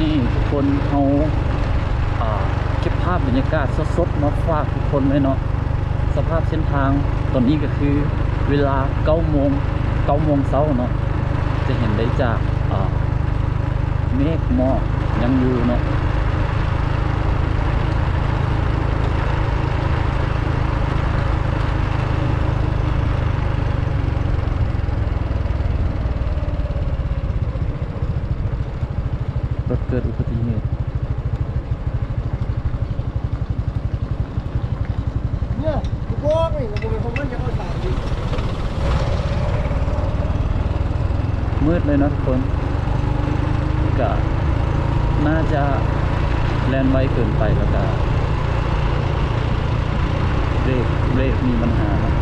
นี่คนเขาเก็บภาพบรรยากาศสดๆมาฝากทุกคนไว้เนาะสภาพเส้นทางตอนนี้ก็คือเวลา9โมง9โมงเช้าเนาะจะเห็นได้จากเมฆหมอกยังอยู่เนาะ รถเกิดอุบัติเหตุเนี่ยกูบอกนี่กูเป็นคนมันยังเอาสายดิมืดเลยนะทุกคนก็น่าจะแล่นไวเกินไปแล้วก็เบรกเบรกมีปัญหานะ